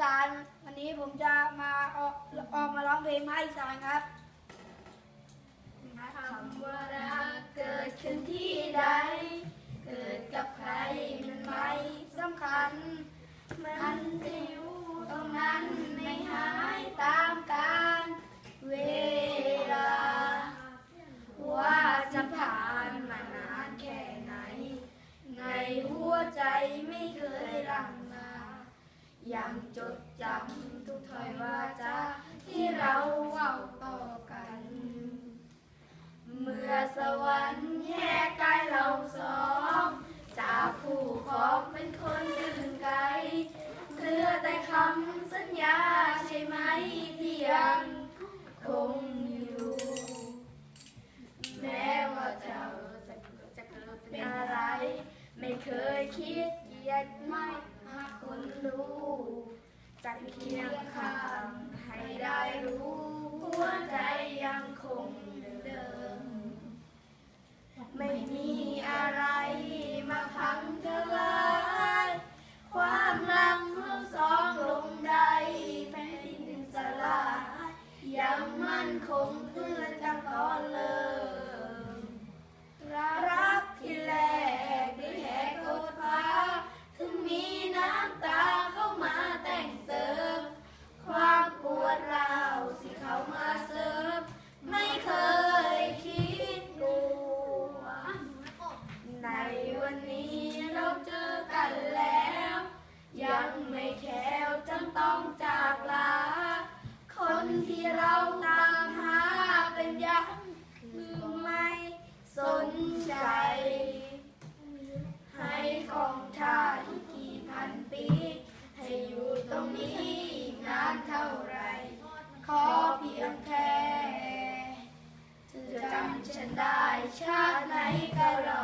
สานวันนี้ผมจะมาออกออกมาร้องเพลงภาคอีสานครับคำว่ารักเกิดขึ้นที่ใด เกิดกับใครมันไม่สำคัญ มันจะอยู่ตรงนั้นไม่หายตามกาลเวลา ว่าจะผ่านมานานแค่ไหน ในหัวใจไม่เคยลังเล ยังจดจำทุกถ้อยวาจาที่เราเว้าต่อกัน เมื่อสวรรค์แยกกายเราสองจากผู้ของเป็นคนอื่นไกลเหลือแต่คำสัญญาใช่ไหมที่ยังคงอยู่ แม้ว่าเจ้าจะจะเกิดเป็นอะไร ไม่เคยคิด ยียดไม่หากคนรู้จะเคียงข้างให้ได้รู้หัวใจ ที่เราตามหาเป็นยักษ์คือไม่สนใจ ให้ของชาอีกกี่พันปี ให้อยู่ตรงนี้อีกนานเท่าไร ขอเพียงแค่เธอจำฉันได้ชาติไหนก็รอ